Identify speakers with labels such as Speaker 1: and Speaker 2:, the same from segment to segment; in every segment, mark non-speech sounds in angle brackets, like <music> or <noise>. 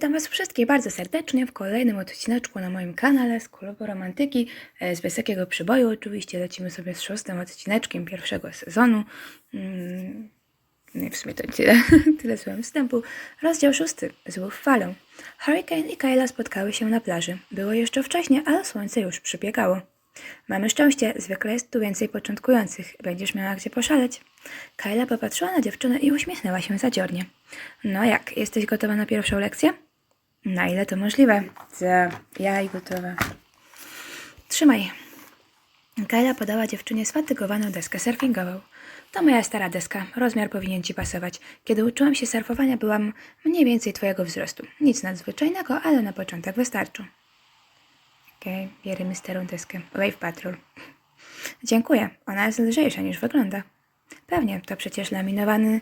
Speaker 1: witam Was wszystkich bardzo serdecznie w kolejnym odcineczku na moim kanale z klubu romantyki e, z wysokiego przyboju. Oczywiście lecimy sobie z szóstym odcineczkiem pierwszego sezonu. Mm, i w sumie to tyle, <laughs> tyle słowem wstępu. Rozdział szósty. Złów falą. Hurricane i Kyla spotkały się na plaży. Było jeszcze wcześnie, ale słońce już przybiegało. Mamy szczęście, zwykle jest tu więcej początkujących. Będziesz miała gdzie poszaleć. Kyla popatrzyła na dziewczynę i uśmiechnęła się zadziornie. No jak, jesteś gotowa na pierwszą lekcję? Na ile to możliwe? Za, ja i gotowa. Trzymaj. Kyla podała dziewczynie sfatygowaną deskę surfingową. To moja stara deska, rozmiar powinien ci pasować. Kiedy uczyłam się surfowania, byłam mniej więcej twojego wzrostu. Nic nadzwyczajnego, ale na początek wystarczy. Okej, bierzemy starą deskę. Wave Patrol. Dziękuję, ona jest lżejsza niż wygląda. Pewnie, to przecież laminowany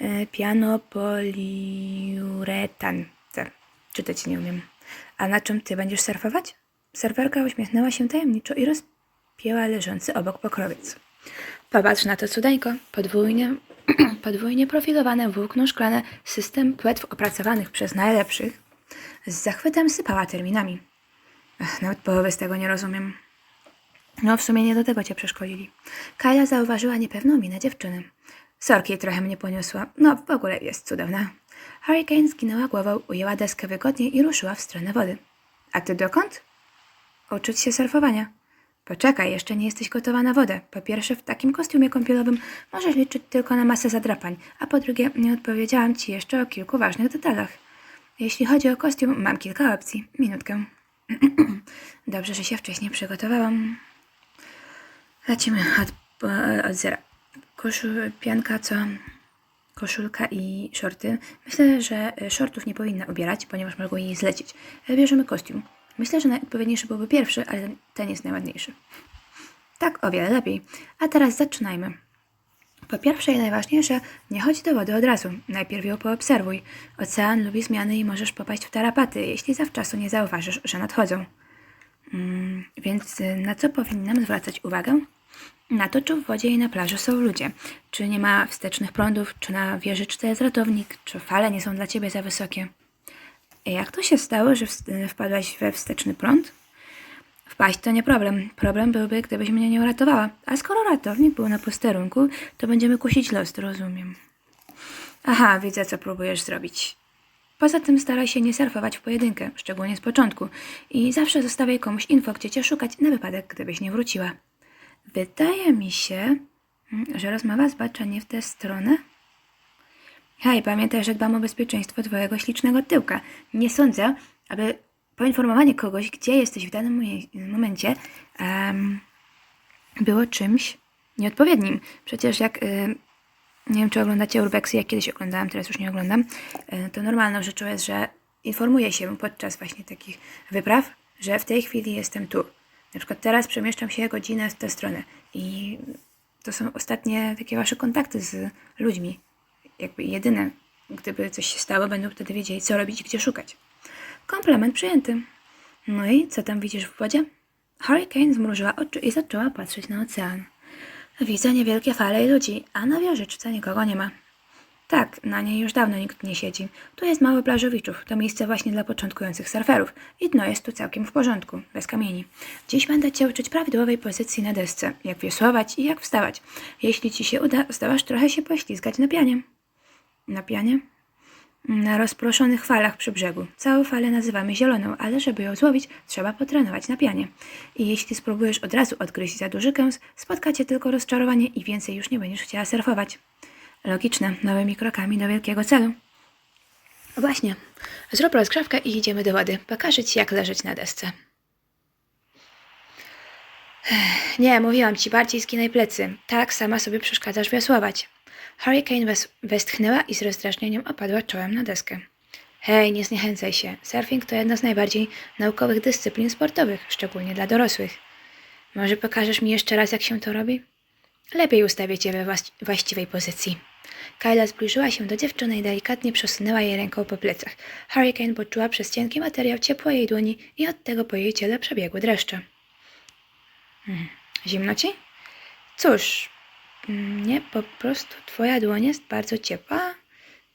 Speaker 1: e, pianopoliuretan. Tak, czytać nie umiem. A na czym ty będziesz surfować? Surferka uśmiechnęła się tajemniczo i rozpięła leżący obok pokrowiec. Popatrz na to cudeńko. Podwójnie, <clears throat> podwójnie profilowane włókno szklane, system płetw opracowanych przez najlepszych. Z zachwytem sypała terminami. Ech, nawet połowy z tego nie rozumiem. No, w sumie nie do tego cię przeszkolili. Kaja zauważyła niepewną minę dziewczyny. Sorki trochę mnie poniosła. No, w ogóle jest cudowna. Hurricane skinęła głową, ujęła deskę wygodnie i ruszyła w stronę wody. A ty dokąd? Uczyć się surfowania. Poczekaj, jeszcze nie jesteś gotowa na wodę. Po pierwsze, w takim kostiumie kąpielowym możesz liczyć tylko na masę zadrapań, a po drugie, nie odpowiedziałam ci jeszcze o kilku ważnych detalach. Jeśli chodzi o kostium, mam kilka opcji. Minutkę. <clears throat> Dobrze, że się wcześniej przygotowałam. Lecimy od, od zera. Koszul, pianka, co? Koszulka i shorty. Myślę, że e, shortów nie powinna ubierać, ponieważ mogą jej zlecieć. E, Bierzemy kostium. Myślę, że najodpowiedniejszy byłby pierwszy, ale ten- ten jest najładniejszy. Tak, o wiele lepiej. A teraz zaczynajmy. Po pierwsze i najważniejsze, nie chodź do wody od razu. Najpierw ją poobserwuj. Ocean lubi zmiany i możesz popaść w tarapaty, jeśli zawczasu nie zauważysz, że nadchodzą. Mm, więc y, na co powinnam zwracać uwagę? Na to, czy w wodzie i na plaży są ludzie. Czy nie ma wstecznych prądów, czy na wieżyczce jest ratownik, czy fale nie są dla ciebie za wysokie. Jak to się stało, że wst- wpadłaś we wsteczny prąd? Wpaść to nie problem. Problem byłby, gdybyś mnie nie uratowała. A skoro ratownik był na posterunku, to będziemy kusić los, rozumiem. Aha, widzę, co próbujesz zrobić. Poza tym staraj się nie surfować w pojedynkę, szczególnie z początku. I zawsze zostawiaj komuś info, gdzie cię szukać, na wypadek, gdybyś nie wróciła. Wydaje mi się, mm, że rozmowa zbacza nie w tę stronę. Hej, pamiętaj, że dbam o bezpieczeństwo twojego ślicznego tyłka. Nie sądzę, aby poinformowanie kogoś, gdzie jesteś w danym momencie, em, było czymś nieodpowiednim. Przecież jak, y, nie wiem czy oglądacie Urbexy, jak kiedyś oglądałam, teraz już nie oglądam, y, to normalną rzeczą jest, że informuje się podczas właśnie takich wypraw, że w tej chwili jestem tu. Na przykład teraz przemieszczam się godzinę w tę stronę i to są ostatnie takie wasze kontakty z ludźmi. Jakby jedyne, gdyby coś się stało, będą wtedy wiedzieli, co robić gdzie szukać. Komplement przyjęty. No i co tam widzisz w wodzie? Hurricane zmrużyła oczy i zaczęła patrzeć na ocean. Widzę niewielkie fale i ludzi, a na wieżyczce nikogo nie ma. Tak, na niej już dawno nikt nie siedzi. Tu jest mały plażowiczów, to miejsce właśnie dla początkujących surferów. I dno jest tu całkiem w porządku, bez kamieni. Dziś będę Cię uczyć prawidłowej pozycji na desce, jak wiosłować i jak wstawać. Jeśli Ci się uda, zdołasz trochę się poślizgać na pianie. Na pianie? Na rozproszonych falach przy brzegu. Całą falę nazywamy zieloną, ale żeby ją złowić, trzeba potrenować na pianie. I jeśli spróbujesz od razu odgryźć za duży kęs, spotka cię tylko rozczarowanie i więcej już nie będziesz chciała surfować. Logiczne, małymi krokami do wielkiego celu. Właśnie. Zrób rozgrzewkę i idziemy do wody. Pokażę ci, jak leżeć na desce. Nie, mówiłam ci, bardziej skinaj plecy. Tak, sama sobie przeszkadzasz wiosłować. Hurricane wes- westchnęła i z rozdrażnieniem opadła czołem na deskę. Hej, nie zniechęcaj się. Surfing to jedna z najbardziej naukowych dyscyplin sportowych, szczególnie dla dorosłych. Może pokażesz mi jeszcze raz, jak się to robi? Lepiej ustawię cię we właś- właściwej pozycji. Kyla zbliżyła się do dziewczyny i delikatnie przesunęła jej ręką po plecach. Hurricane poczuła przez cienki materiał ciepło jej dłoni i od tego po jej ciele przebiegły dreszcze. Hmm. Zimno ci? Cóż, mm, nie, po prostu twoja dłoń jest bardzo ciepła.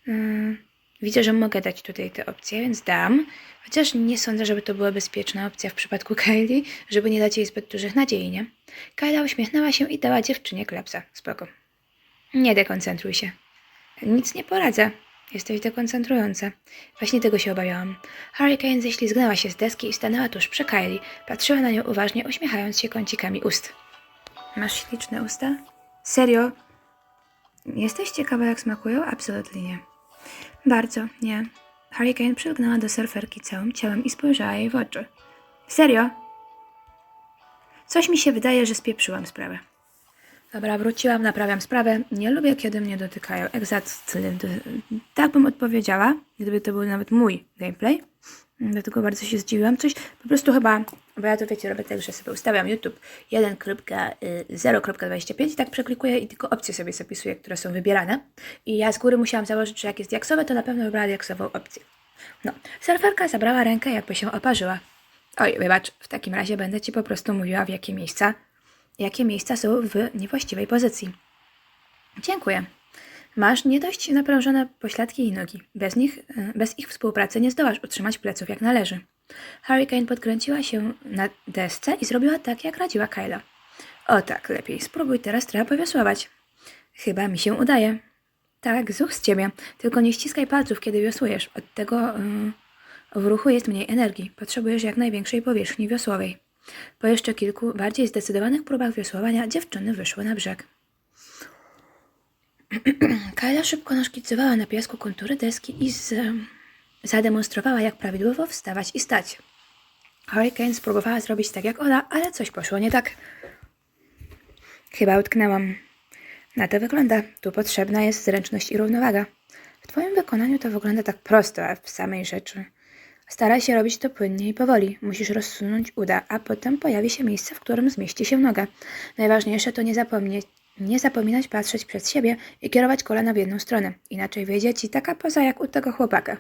Speaker 1: Mm, Widzę, że mogę dać tutaj tę opcję, więc dam. Chociaż nie sądzę, żeby to była bezpieczna opcja w przypadku Kylie, żeby nie dać jej zbyt dużych nadziei, nie? Kyla uśmiechnęła się i dała dziewczynie klapsa. Spoko. Nie dekoncentruj się. Nic nie poradzę. Jesteś dekoncentrująca. Właśnie tego się obawiałam. Hurricane ześlizgnęła się z deski i stanęła tuż przy Kylie. Patrzyła na nią uważnie, uśmiechając się kącikami ust. Masz śliczne usta? Serio? Jesteś ciekawa, jak smakują? Absolutnie nie. Bardzo, nie. Hurricane przylgnęła do surferki całym ciałem i spojrzała jej w oczy. Serio? Coś mi się wydaje, że spieprzyłam sprawę. Dobra, wróciłam, naprawiam sprawę. Nie lubię, kiedy mnie dotykają. Exactly. Tak bym odpowiedziała, gdyby to był nawet mój gameplay. Dlatego bardzo się zdziwiłam. Coś po prostu chyba, bo ja to wiecie, robię tak, że sobie ustawiam YouTube 1.0.25 i tak preklikuję i tylko opcje sobie zapisuję, które są wybierane. I ja z góry musiałam założyć, że jak jest diaksowe, to na pewno wybrała diaksową opcję. No, surferka zabrała rękę, jakby się oparzyła. Oj, wybacz, w takim razie będę Ci po prostu mówiła, w jakie miejsca, jakie miejsca są w niewłaściwej pozycji. Dziękuję. Masz nie dość naprężone pośladki i nogi. Bez nich, e, bez ich współpracy nie zdołasz utrzymać pleców jak należy. Hurricane podkręciła się na desce i zrobiła tak, jak radziła Kyla. O tak, lepiej. Spróbuj teraz trochę powiosłować. Chyba mi się udaje. Tak, zuch z ciebie. Tylko nie ściskaj palców, kiedy wiosłujesz. Od tego yy, w ruchu jest mniej energii. Potrzebujesz jak największej powierzchni wiosłowej. Po jeszcze kilku bardziej zdecydowanych próbach wiosłowania dziewczyny wyszły na brzeg. <clears throat> Kajla szybko naszkicowała na piasku kontury deski i z, zademonstrowała, jak prawidłowo wstawać i stać. Hurricane spróbowała zrobić tak jak ona, ale coś poszło nie tak. Chyba utknęłam. Na to wygląda. Tu potrzebna jest zręczność i równowaga. W Twoim wykonaniu to wygląda tak prosto, a w samej rzeczy. Staraj się robić to płynnie i powoli. Musisz rozsunąć uda, a potem pojawi się miejsce, w którym zmieści się noga. Najważniejsze to nie zapomnieć, nie zapominać patrzeć przed siebie i kierować kolana w jedną stronę. Inaczej wyjdzie ci taka poza jak u tego chłopaka.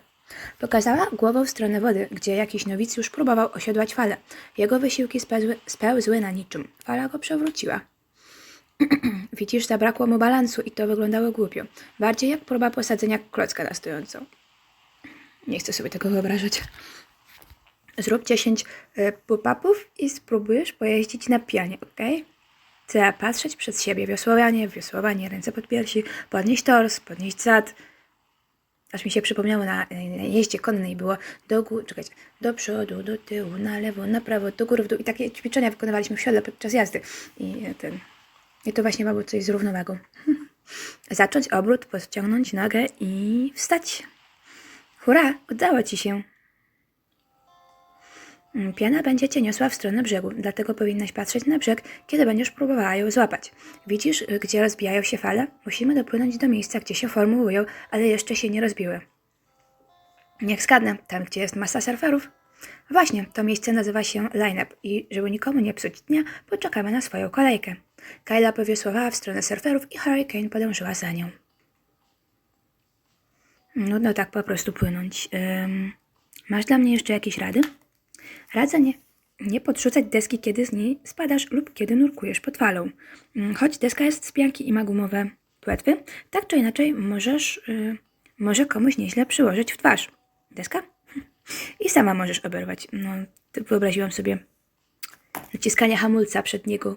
Speaker 1: Pokazała głową w stronę wody, gdzie jakiś nowicjusz próbował osiodłać falę. Jego wysiłki spełzły, spełzły na niczym. Fala go przewróciła. <clears throat> Widzisz, zabrakło mu balansu i to wyglądało głupio. Bardziej jak próba posadzenia klocka na stojącą. Nie chcę sobie tego wyobrażać. Zrób 10 y, pull-upów i spróbujesz pojeździć na pianie, ok? Trzeba patrzeć przed siebie. Wiosłowanie, wiosłowanie, ręce pod piersi, podnieść tors, podnieść zad. Aż mi się przypomniało na, na jeździe konnej było do góry, czekajcie, do przodu, do tyłu, na lewo, na prawo, do góry, w dół. I takie ćwiczenia wykonywaliśmy w siodle podczas jazdy. I e, ten, i to właśnie ma było coś z równowagą. <laughs> Zacząć obrót, podciągnąć nogę i wstać. Hurra, udało ci się. Piana będzie cię niosła w stronę brzegu, dlatego powinnaś patrzeć na brzeg, kiedy będziesz próbowała ją złapać. Widzisz, gdzie rozbijają się fale? Musimy dopłynąć do miejsca, gdzie się formułują, ale jeszcze się nie rozbiły. Niech skadnę, tam gdzie jest masa surferów. Właśnie, to miejsce nazywa się line-up i żeby nikomu nie psuć dnia, poczekamy na swoją kolejkę. Kyla powiosłowała w stronę surferów i Hurricane podążyła za nią. Nudno tak po prostu płynąć. Ym, masz dla mnie jeszcze jakieś rady? Radzę nie, nie podrzucać deski, kiedy z niej spadasz lub kiedy nurkujesz pod falą. Ym, Choć deska jest z pianki i ma gumowe płetwy, tak czy inaczej możesz, y, może komuś nieźle przyłożyć w twarz. Deska? I sama możesz oberwać. No, wyobraziłam sobie naciskanie hamulca przedniego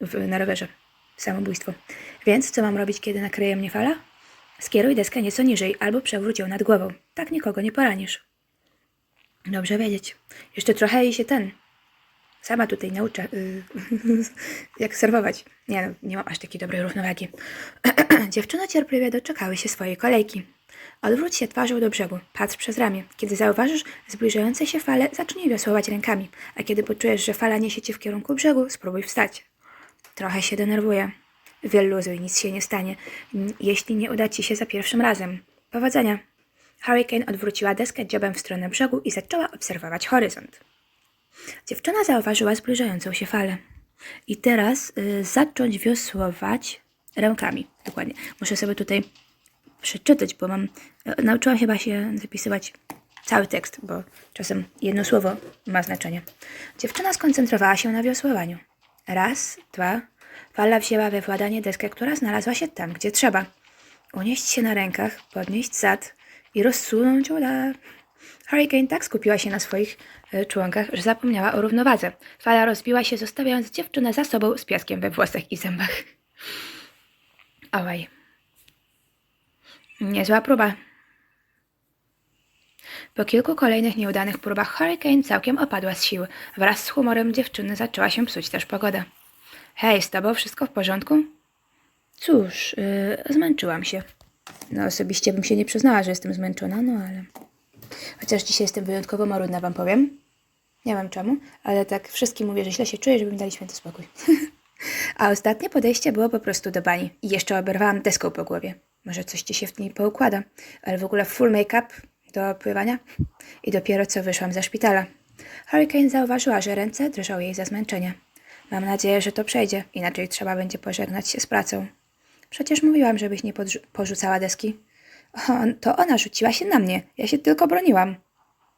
Speaker 1: w, na rowerze. Samobójstwo. Więc co mam robić, kiedy nakryje mnie fala? Skieruj deskę nieco niżej albo przewróć ją nad głową. Tak nikogo nie poranisz. Dobrze wiedzieć. Jeszcze trochę i się ten. Sama tutaj nauczę, y, <laughs> jak serwować. Nie, no, nie mam aż takiej dobrej równowagi. <clears throat> Dziewczyny cierpliwie doczekały się swojej kolejki. Odwróć się twarzą do brzegu, patrz przez ramię. Kiedy zauważysz zbliżające się fale, zacznij wiosłować rękami, a kiedy poczujesz, że fala niesie cię w kierunku brzegu, spróbuj wstać. Trochę się denerwuję. Wyluzuj, nic się nie stanie, m, jeśli nie uda ci się za pierwszym razem. Powodzenia. Hurricane odwróciła deskę dziobem w stronę brzegu i zaczęła obserwować horyzont. Dziewczyna zauważyła zbliżającą się falę. I teraz y, zacząć wiosłować rękami. Dokładnie. Muszę sobie tutaj przeczytać, bo mam. y, Nauczyłam chyba się zapisywać cały tekst, bo czasem jedno słowo ma znaczenie. Dziewczyna skoncentrowała się na wiosłowaniu. Raz, dwa. Fala wzięła we władanie deskę, która znalazła się tam, gdzie trzeba. Unieść się na rękach, podnieść zad, i rozsunąć uda. Hurricane tak skupiła się na swoich e, członkach, że zapomniała o równowadze. Fala rozbiła się, zostawiając dziewczynę za sobą z piaskiem we włosach i zębach. Ałaj. Niezła próba. Po kilku kolejnych nieudanych próbach Hurricane całkiem opadła z sił. Wraz z humorem dziewczyny zaczęła się psuć też pogoda. Hej, z tobą wszystko w porządku? Cóż, yy, zmęczyłam się. No osobiście bym się nie przyznała, że jestem zmęczona, no ale... Chociaż dzisiaj jestem wyjątkowo marudna, wam powiem. Nie wiem czemu, ale tak wszystkim mówię, że źle się czuję, żeby mi dali święty spokój. <laughs> A ostatnie podejście było po prostu do bani. I jeszcze oberwałam deską po głowie. Może coś ci się w niej poukłada. Ale w ogóle full make-up do pływania. I dopiero co wyszłam ze szpitala. Hurricane zauważyła, że ręce drżą jej za zmęczenie. Mam nadzieję, że to przejdzie, inaczej trzeba będzie pożegnać się z pracą. Przecież mówiłam, żebyś nie porzucała deski. To ona rzuciła się na mnie. Ja się tylko broniłam.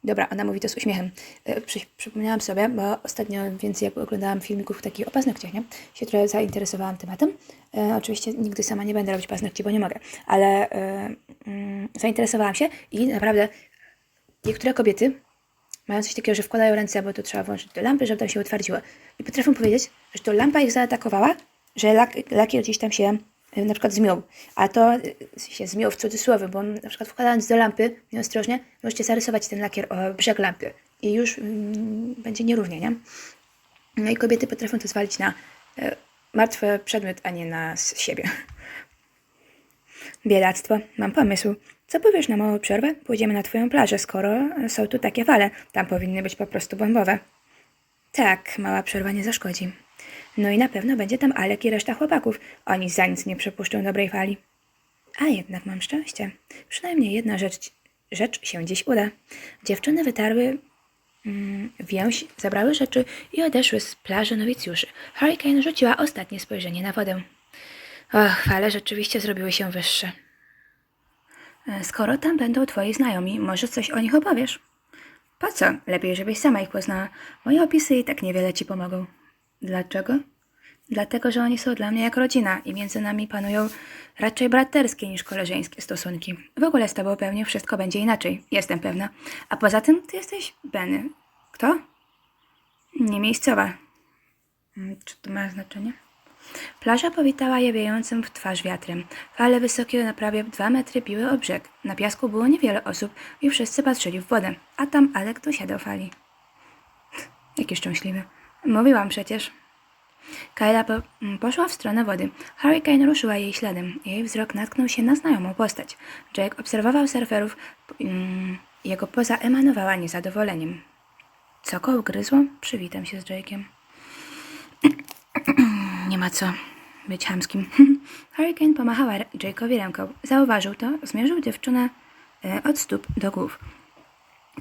Speaker 1: Dobra, ona mówi to z uśmiechem. E, Przy, przypomniałam sobie, bo ostatnio więcej jak oglądałam filmików takich o paznokciach, nie? Się trochę zainteresowałam tematem. E, oczywiście nigdy sama nie będę robić paznokci, bo nie mogę, ale e, mm, zainteresowałam się i naprawdę niektóre kobiety mają coś takiego, że wkładają ręce, bo to trzeba włączyć do lampy, żeby tam się utwardziło. I potrafią powiedzieć, że to lampa ich zaatakowała, że lak, lakier gdzieś tam się y, na przykład zmiął. A to y, się zmiął w cudzysłowie, bo na przykład wkładając do lampy nieostrożnie, możecie zarysować ten lakier o brzeg lampy i już mm, będzie nierównie, nie? No i kobiety potrafią to zwalić na y, martwy przedmiot, a nie na siebie. <laughs> Biedactwo. Mam pomysł. Co powiesz na małą przerwę? Pójdziemy na twoją plażę, skoro e, są tu takie fale. Tam powinny być po prostu bombowe. Tak, mała przerwa nie zaszkodzi. No i na pewno będzie tam Alek i reszta chłopaków. Oni za nic nie przepuszczą dobrej fali. A jednak mam szczęście. Przynajmniej jedna rzecz, rzecz się dziś uda. Dziewczyny wytarły mm, więź, zabrały rzeczy i odeszły z plaży nowicjuszy. Hurricane rzuciła ostatnie spojrzenie na wodę. Och, fale rzeczywiście zrobiły się wyższe. E, Skoro tam będą twoi znajomi, może coś o nich opowiesz? Po co? Lepiej, żebyś sama ich poznała. Moje opisy i tak niewiele ci pomogą. Dlaczego? Dlatego, że oni są dla mnie jak rodzina i między nami panują raczej braterskie niż koleżeńskie stosunki. W ogóle z tobą pewnie wszystko będzie inaczej, jestem pewna. A poza tym ty jesteś Benny. Kto? Nie miejscowa. Mm, Czy to ma znaczenie? Plaża powitała je wiejącym w twarz wiatrem. Fale wysokie na prawie dwa metry biły o brzeg. Na piasku było niewiele osób i wszyscy patrzyli w wodę. A tam Alek dosiadał fali. <laughs> Jaki szczęśliwy. Mówiłam przecież. Kyla po, m, poszła w stronę wody. Hurricane ruszyła jej śladem. Jej wzrok natknął się na znajomą postać. Jake obserwował surferów. mm, Jego poza emanowała niezadowoleniem. Co go ugryzło? Przywitam się z Jake'iem. <clears throat> Nie ma co być chamskim. Hurricane <laughs> pomachała Jake'owi ręką. Zauważył to, zmierzył dziewczynę e, od stóp do głów.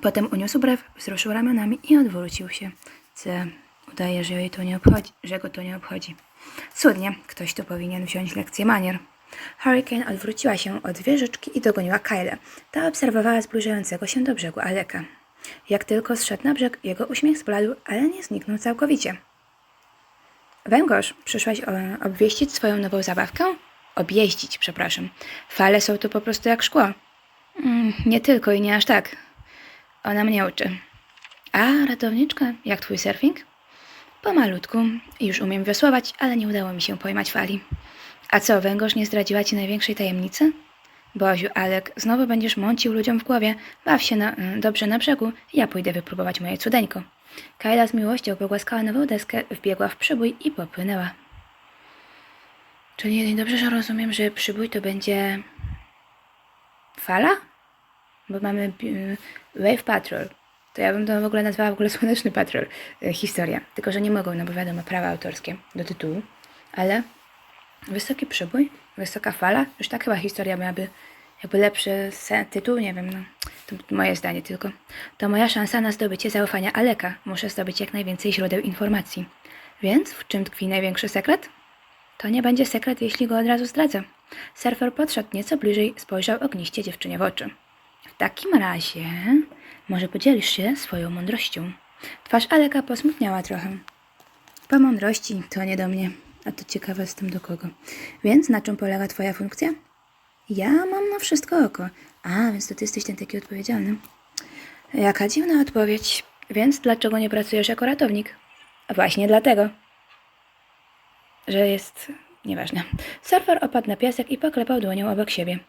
Speaker 1: Potem uniósł brew, wzruszył ramionami i odwrócił się. C. Udaje, że, jej to nie obchodzi, że go to nie obchodzi. Cudnie, ktoś tu powinien wziąć lekcję manier. Hurricane odwróciła się od wieżyczki i dogoniła Kyle. Ta obserwowała zbliżającego się do brzegu Aleka. Jak tylko zszedł na brzeg, jego uśmiech zbladł, ale nie zniknął całkowicie. Węgorz, przyszłaś o, obwieścić swoją nową zabawkę? Objeździć, przepraszam. Fale są tu po prostu jak szkło. Mm, nie tylko i nie aż tak. Ona mnie uczy. A, ratowniczka, jak twój surfing? Pomalutku. Już umiem wiosłować, ale nie udało mi się pojmać fali. A co, węgorz nie zdradziła ci największej tajemnicy? Boziu, Alek, znowu będziesz mącił ludziom w głowie. Baw się na, y, dobrze na brzegu, ja pójdę wypróbować moje cudeńko. Kajla z miłością pogłaskała nową deskę, wbiegła w przybój i popłynęła. Czyli dobrze, że rozumiem, że przybój to będzie... Fala? Bo mamy y, Wave Patrol. To ja bym to w ogóle nazwała w ogóle Słoneczny Patrol. y, Historia. Tylko, że nie mogą, no bo wiadomo, prawa autorskie do tytułu. Ale wysoki przybój, wysoka fala, już tak chyba historia miałaby jakby lepszy tytuł, nie wiem, no. To moje zdanie tylko. To moja szansa na zdobycie zaufania Aleka. Muszę zdobyć jak najwięcej źródeł informacji. Więc w czym tkwi największy sekret? To nie będzie sekret, jeśli go od razu zdradzę. Surfer podszedł nieco bliżej, spojrzał ogniście dziewczynie w oczy. W takim razie może podzielisz się swoją mądrością. Twarz Aleka posmutniała trochę. Po mądrości to nie do mnie, a to ciekawe jestem do kogo. Więc na czym polega twoja funkcja? Ja mam na wszystko oko. A, więc to ty jesteś ten taki odpowiedzialny. Jaka dziwna odpowiedź. Więc dlaczego nie pracujesz jako ratownik? Właśnie dlatego, że jest... Nieważne. Surfer opadł na piasek i poklepał dłonią obok siebie.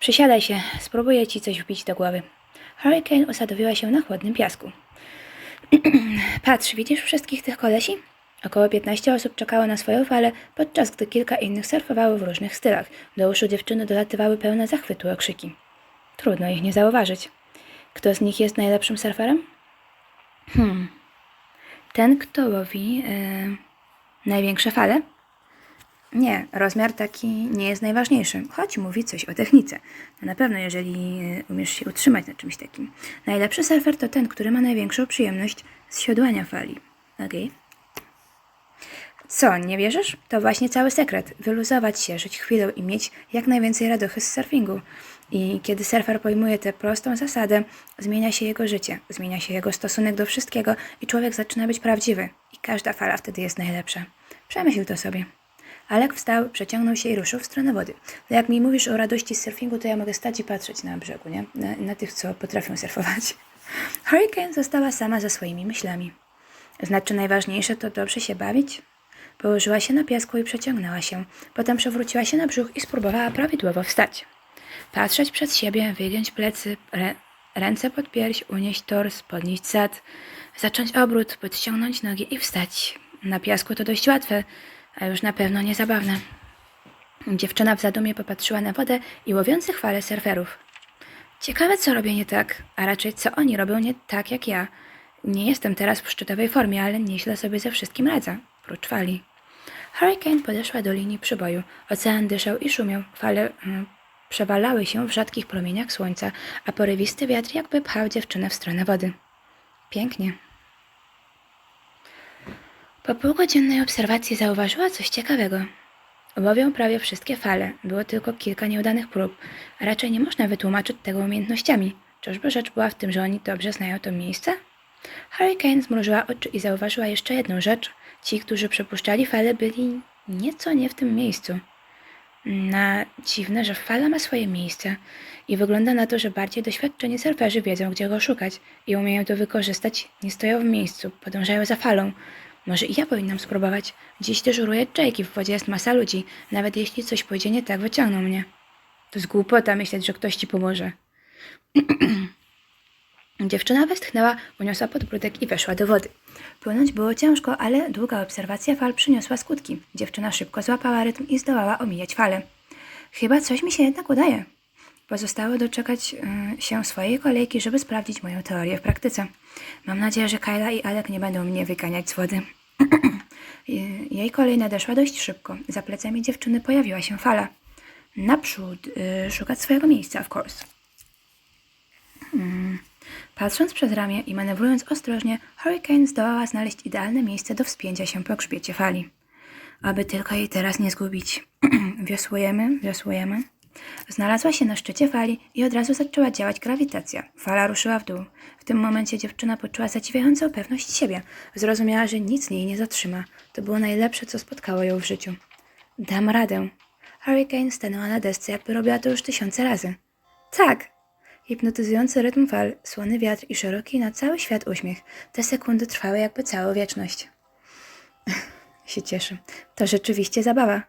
Speaker 1: Przysiadaj się, spróbuję ci coś wbić do głowy. Hurricane usadowiła się na chłodnym piasku. <clears throat> Patrz, widzisz wszystkich tych kolesi? Około 15 osób czekało na swoją falę, podczas gdy kilka innych surfowało w różnych stylach. Do uszu dziewczyny dolatywały pełne zachwytu okrzyki. Trudno ich nie zauważyć. Kto z nich jest najlepszym surferem? Hmm. Ten, kto łowi e, największe fale? Nie, rozmiar taki nie jest najważniejszy, choć mówi coś o technice. No na pewno, jeżeli e, umiesz się utrzymać na czymś takim. Najlepszy surfer to ten, który ma największą przyjemność z siodłania fali. Okej. Co, nie wierzysz? To właśnie cały sekret. Wyluzować się, żyć chwilą i mieć jak najwięcej radochy z surfingu. I kiedy surfer pojmuje tę prostą zasadę, zmienia się jego życie, zmienia się jego stosunek do wszystkiego i człowiek zaczyna być prawdziwy. I każda fala wtedy jest najlepsza. Przemyśl to sobie. Alek wstał, przeciągnął się i ruszył w stronę wody. No jak mi mówisz o radości z surfingu, to ja mogę stać i patrzeć na brzegu, nie? Na, na tych, co potrafią surfować. <laughs> Hurricane została sama ze swoimi myślami. Znaczy najważniejsze to dobrze się bawić? Położyła się na piasku i przeciągnęła się. Potem przewróciła się na brzuch i spróbowała prawidłowo wstać. Patrzeć przed siebie, wygiąć plecy, rę, ręce pod pierś, unieść tors, podnieść zad, zacząć obrót, podciągnąć nogi i wstać. Na piasku to dość łatwe, a już na pewno nie zabawne. Dziewczyna w zadumie popatrzyła na wodę i łowiących fale surferów. Ciekawe, co robię nie tak, a raczej co oni robią nie tak jak ja. Nie jestem teraz w szczytowej formie, ale nieźle sobie ze wszystkim radzę, prócz fali. Hurricane podeszła do linii przyboju. Ocean dyszał i szumiał. Fale mm, przewalały się w rzadkich promieniach słońca, a porywisty wiatr jakby pchał dziewczynę w stronę wody. Pięknie. Po półgodzinnej obserwacji zauważyła coś ciekawego. Łowią prawie wszystkie fale. Było tylko kilka nieudanych prób. Raczej nie można wytłumaczyć tego umiejętnościami. Czyżby rzecz była w tym, że oni dobrze znają to miejsce? Hurricane zmrużyła oczy i zauważyła jeszcze jedną rzecz. Ci, którzy przepuszczali fale, byli nieco nie w tym miejscu. Na dziwne, że fala ma swoje miejsce i wygląda na to, że bardziej doświadczeni surferzy wiedzą, gdzie go szukać i umieją to wykorzystać, nie stoją w miejscu, podążają za falą. Może i ja powinnam spróbować. Dziś dyżuruje Jake i w wodzie jest masa ludzi. Nawet jeśli coś pójdzie nie tak, wyciągną mnie. To jest głupota myśleć, że ktoś ci pomoże. <clears throat> Dziewczyna westchnęła, uniosła podbródek i weszła do wody. Płynąć było ciężko, ale długa obserwacja fal przyniosła skutki. Dziewczyna szybko złapała rytm i zdołała omijać fale. Chyba coś mi się jednak udaje. Pozostało doczekać y, się swojej kolejki, żeby sprawdzić moją teorię w praktyce. Mam nadzieję, że Kyla i Alek nie będą mnie wyganiać z wody. <clears throat> Y, Jej kolej nadeszła dość szybko. Za plecami dziewczyny pojawiła się fala. Naprzód, y, szukać swojego miejsca, of course. Patrząc przez ramię i manewrując ostrożnie, Hurricane zdołała znaleźć idealne miejsce do wspięcia się po grzbiecie fali. Aby tylko jej teraz nie zgubić. <clears throat> wiosłujemy, wiosłujemy. Znalazła się na szczycie fali i od razu zaczęła działać grawitacja. Fala ruszyła w dół. W tym momencie dziewczyna poczuła zadziwiającą pewność siebie. Zrozumiała, że nic jej nie zatrzyma. To było najlepsze, co spotkało ją w życiu. Dam radę. Hurricane stanęła na desce, jakby robiła to już tysiące razy. Tak! Hipnotyzujący rytm fal, słony wiatr i szeroki na cały świat uśmiech. Te sekundy trwały jakby całą wieczność. <laughs> się cieszę. To rzeczywiście zabawa.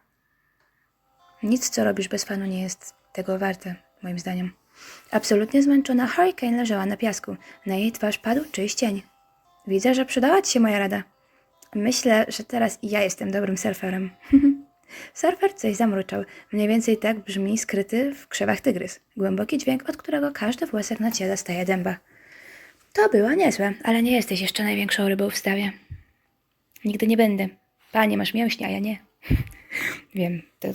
Speaker 1: Nic, co robisz bez fanu, nie jest tego warte, moim zdaniem. Absolutnie zmęczona, Hurricane leżała na piasku. Na jej twarz padł czyjś cień. Widzę, że przydała ci się moja rada. Myślę, że teraz ja jestem dobrym surferem. <laughs> Surfer coś zamruczał. Mniej więcej tak brzmi skryty w krzewach tygrys. Głęboki dźwięk, od którego każdy włosek na ciele staje dęba. To było niezłe, ale nie jesteś jeszcze największą rybą w stawie. Nigdy nie będę. Panie, masz mięśnie, a ja nie. <laughs> Wiem, to,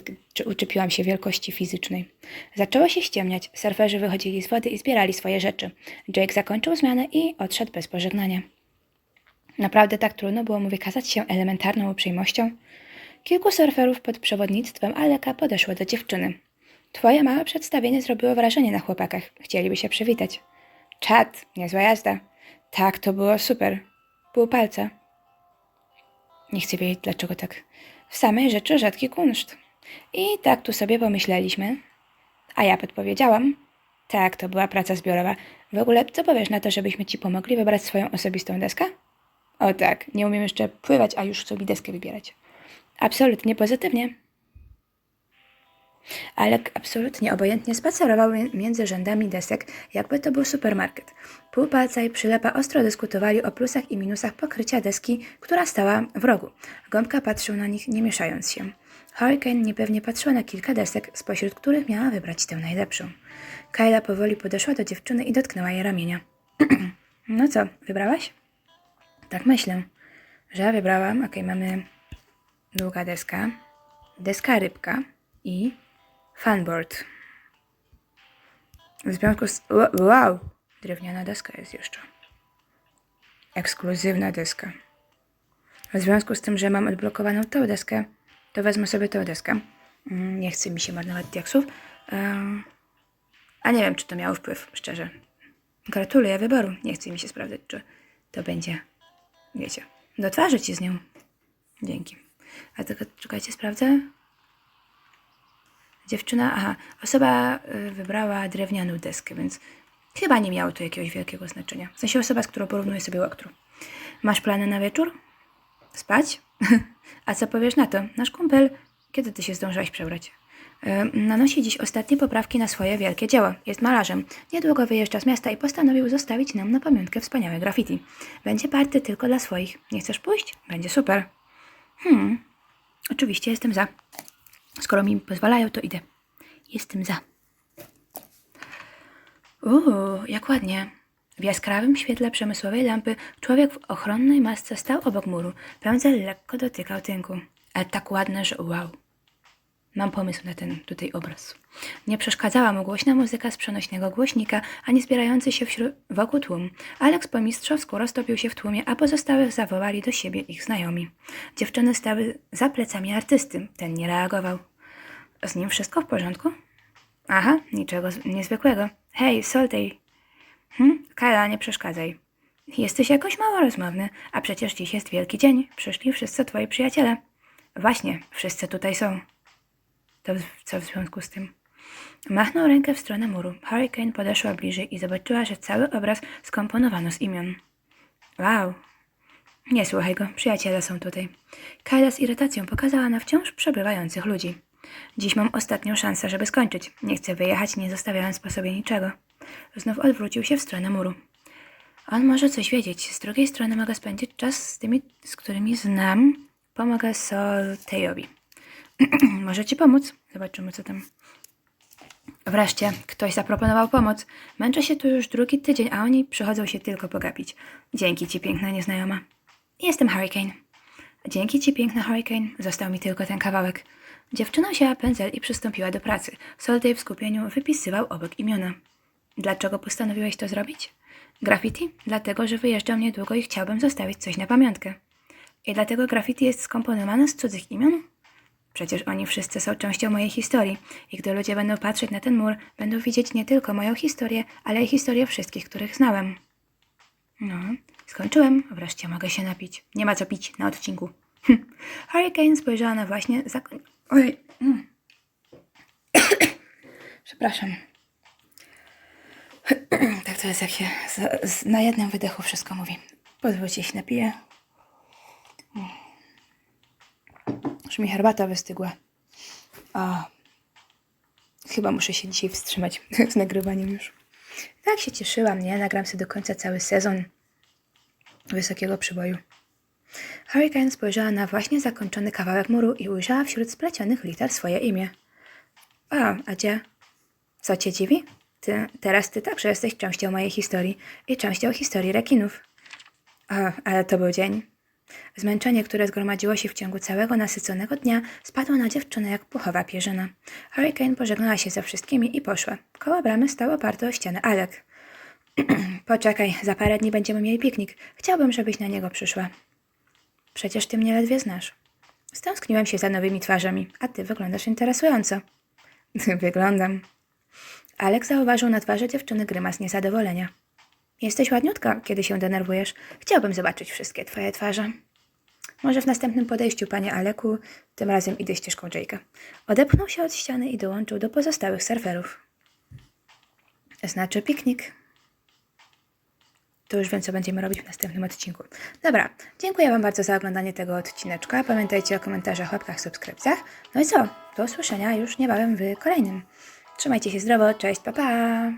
Speaker 1: uczepiłam się wielkości fizycznej. Zaczęło się ściemniać. Surferzy wychodzili z wody i zbierali swoje rzeczy. Jake zakończył zmianę i odszedł bez pożegnania. Naprawdę tak trudno było mu wykazać się elementarną uprzejmością? Kilku surferów pod przewodnictwem Aleka podeszło do dziewczyny. Twoje małe przedstawienie zrobiło wrażenie na chłopakach. Chcieliby się przywitać. Czad, niezła jazda. Tak, to było super. Pół palca. Nie chcę wiedzieć, dlaczego tak. W samej rzeczy rzadki kunszt. I tak tu sobie pomyśleliśmy. A ja podpowiedziałam. Tak, to była praca zbiorowa. W ogóle, co powiesz na to, żebyśmy ci pomogli wybrać swoją osobistą deskę? O tak, nie umiem jeszcze pływać, a już sobie deskę wybierać. Absolutnie pozytywnie. Alek absolutnie obojętnie spacerował mi- między rzędami desek, jakby to był supermarket. Pół palca i przylepa ostro dyskutowali o plusach i minusach pokrycia deski, która stała w rogu. Gąbka patrzył na nich, nie mieszając się. Hurricane niepewnie patrzyła na kilka desek, spośród których miała wybrać tę najlepszą. Kyla powoli podeszła do dziewczyny i dotknęła jej ramienia. <clears throat> no co, wybrałaś? Tak myślę, że wybrałam. Okej, mamy długa deska, deska rybka i fanboard. W związku z... Wow! Drewniana deska jest jeszcze. Ekskluzywna deska. W związku z tym, że mam odblokowaną tą deskę, to wezmę sobie tą deskę. Mm, Nie chce mi się marnować diaksów. Em, A nie wiem, czy to miało wpływ, szczerze. Gratuluję wyboru. Nie chce mi się sprawdzać, czy to będzie, wiecie, do twarzy ci z nią. Dzięki. A tylko, czekajcie, sprawdzę. Dziewczyna, aha, osoba y, wybrała drewnianą deskę, więc chyba nie miało to jakiegoś wielkiego znaczenia. W sensie osoba, z którą porównuję sobie walkthrough. Masz plany na wieczór? Spać? <laughs> A co powiesz na to? Nasz kumpel, kiedy ty się zdążyłaś przebrać? Y, Nanosi dziś ostatnie poprawki na swoje wielkie dzieło. Jest malarzem. Niedługo wyjeżdża z miasta i postanowił zostawić nam na pamiątkę wspaniałe graffiti. Będzie party tylko dla swoich. Nie chcesz pójść? Będzie super. Hmm. Oczywiście jestem za. Skoro mi pozwalają, to idę. Jestem za. Uuu, jak ładnie. W jaskrawym świetle przemysłowej lampy człowiek w ochronnej masce stał obok muru. Pędzel lekko dotykał tynku. Ale tak ładne, że wow. Mam pomysł na ten tutaj obraz. Nie przeszkadzała mu głośna muzyka z przenośnego głośnika, ani zbierający się wśród, wokół tłum. Aleks po mistrzowsku roztopił się w tłumie, a pozostałych zawołali do siebie ich znajomi. Dziewczyny stały za plecami artysty. Ten nie reagował. Z nim wszystko w porządku? Aha, niczego niezwykłego. Hej, Soltej. Hm? Kala, nie przeszkadzaj. Jesteś jakoś mało rozmowny, a przecież dziś jest wielki dzień. Przyszli wszyscy twoi przyjaciele. Właśnie, wszyscy tutaj są. Co w związku z tym? Machnął rękę w stronę muru. Hurricane podeszła bliżej i zobaczyła, że cały obraz skomponowano z imion. Wow. Nie słuchaj go, przyjaciele są tutaj. Kyla z irytacją pokazała na wciąż przebywających ludzi. Dziś mam ostatnią szansę, żeby skończyć. Nie chcę wyjechać, nie zostawiając po sobie niczego. Znów odwrócił się w stronę muru. On może coś wiedzieć. Z drugiej strony mogę spędzić czas z tymi, z którymi znam. Pomogę Soltejowi. <clears throat> może ci pomóc? Zobaczymy, co tam. Wreszcie, ktoś zaproponował pomoc. Męczę się tu już drugi tydzień, a oni przychodzą się tylko pogapić. Dzięki ci, piękna nieznajoma. Jestem Hurricane. Dzięki ci, piękna Hurricane, został mi tylko ten kawałek. Dziewczyna wzięła pędzel i przystąpiła do pracy. Soltej w skupieniu wypisywał obok imiona. Dlaczego postanowiłeś to zrobić? Graffiti? Dlatego, że wyjeżdżam niedługo i chciałbym zostawić coś na pamiątkę. I dlatego graffiti jest skomponowane z cudzych imion? Przecież oni wszyscy są częścią mojej historii i gdy ludzie będą patrzeć na ten mur, będą widzieć nie tylko moją historię, ale i historię wszystkich, których znałem. No, skończyłem. Wreszcie mogę się napić. Nie ma co pić na odcinku. Hurricane spojrzała na właśnie zakoń... Oj. Mm. <coughs> Przepraszam. <coughs> tak to jest, jak się z, z, na jednym wydechu wszystko mówi. Pozwólcie się napiję. Mm. Już mi herbata wystygła. A, chyba muszę się dzisiaj wstrzymać <laughs> z nagrywaniem już. Tak się cieszyłam, nie? Nagram sobie do końca cały sezon wysokiego przyboju. Hurricane spojrzała na właśnie zakończony kawałek muru i ujrzała wśród splecionych liter swoje imię. A gdzie? Co cię dziwi? Ty, teraz ty także jesteś częścią mojej historii i częścią historii rekinów. O, ale to był dzień. Zmęczenie, które zgromadziło się w ciągu całego nasyconego dnia, spadło na dziewczynę jak puchowa pierzyna. Hurricane pożegnała się ze wszystkimi i poszła. Koło bramy stał oparty o ścianę Alek. <clears throat> Poczekaj, za parę dni będziemy mieli piknik. Chciałbym, żebyś na niego przyszła. Przecież ty mnie ledwie znasz. Stęskniłem się za nowymi twarzami, a ty wyglądasz interesująco. <laughs> Wyglądam. Alek zauważył na twarzy dziewczyny grymas niezadowolenia. Jesteś ładniutka, kiedy się denerwujesz. Chciałbym zobaczyć wszystkie twoje twarze. Może w następnym podejściu, panie Aleku, tym razem idę ścieżką Jake'a. Odepchnął się od ściany i dołączył do pozostałych surferów. Znaczy piknik. To już wiem, co będziemy robić w następnym odcinku. Dobra, dziękuję Wam bardzo za oglądanie tego odcineczka. Pamiętajcie o komentarzach, łapkach, subskrypcjach. No i co? Do usłyszenia już niebawem w kolejnym. Trzymajcie się zdrowo, cześć, pa pa!